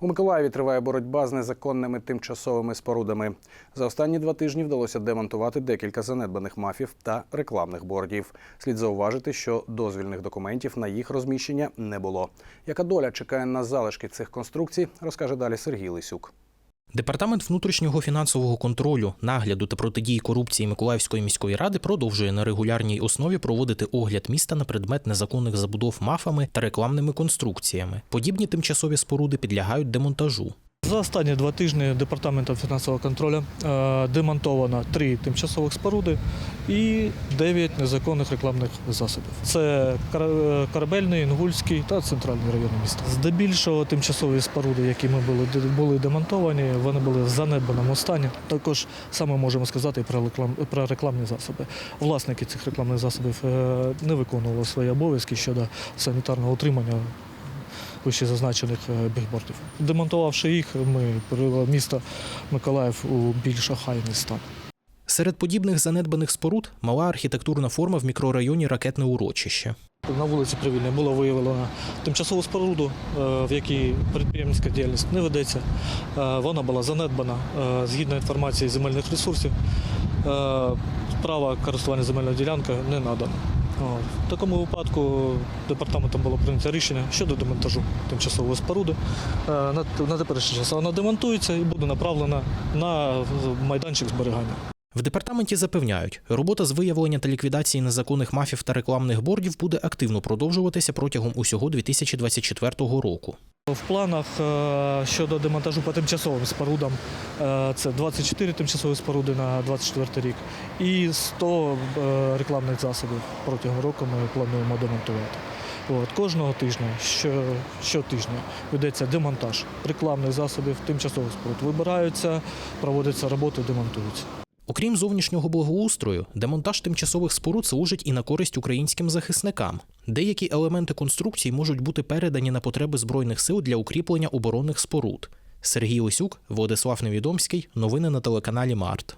У Миколаєві триває боротьба з незаконними тимчасовими спорудами. За останні два тижні вдалося демонтувати декілька занедбаних мафів та рекламних бордів. Слід зауважити, що дозвільних документів на їх розміщення не було. Яка доля чекає на залишки цих конструкцій, розкаже далі Сергій Лисюк. Департамент внутрішнього фінансового контролю, нагляду та протидії корупції Миколаївської міської ради продовжує на регулярній основі проводити огляд міста на предмет незаконних забудов мафами та рекламними конструкціями. Подібні тимчасові споруди підлягають демонтажу. За останні два тижні департаментом фінансового контролю е, демонтовано три тимчасових споруди і дев'ять незаконних рекламних засобів. Це Кара- корабельний, Інгульський та центральний райони міста. Здебільшого тимчасові споруди, які ми були були демонтовані, вони були в занедбаному стані. Також саме можемо сказати і про реклам про рекламні засоби. Власники цих рекламних засобів е, не виконували свої обов'язки щодо санітарного утримання вище зазначених е, бігбордів. Демонтувавши їх, ми привели місто Миколаїв у більш охайний стан. Серед подібних занедбаних споруд мала архітектурна форма в мікрорайоні Ракетне урочище. На вулиці Привільній було виявлено тимчасову споруду, е, в якій підприємницька діяльність не ведеться. Е, Вона була занедбана згідно інформації земельних ресурсів. Право користування земельною ділянкою не надано. В такому випадку департаментом було прийнято рішення щодо демонтажу тимчасової споруди. Е, на теперішній час вона демонтується і буде направлена на майданчик зберігання. В департаменті запевняють, робота з виявлення та ліквідації незаконних мафів та рекламних бордів буде активно продовжуватися протягом усього 2024 року. В планах е, щодо демонтажу по тимчасовим спорудам е, це 24 тимчасові споруди на 24 рік і 100 е, рекламних засобів протягом року ми плануємо демонтувати. От, кожного тижня, що, щотижня ведеться демонтаж рекламних засобів, тимчасових споруд. Вибираються, проводяться роботи, демонтуються. Окрім зовнішнього благоустрою, демонтаж тимчасових споруд служить і на користь українським захисникам. Деякі елементи конструкцій можуть бути передані на потреби збройних сил для укріплення оборонних споруд. Сергій Лисюк, Владислав Невідомський. Новини на телеканалі Март.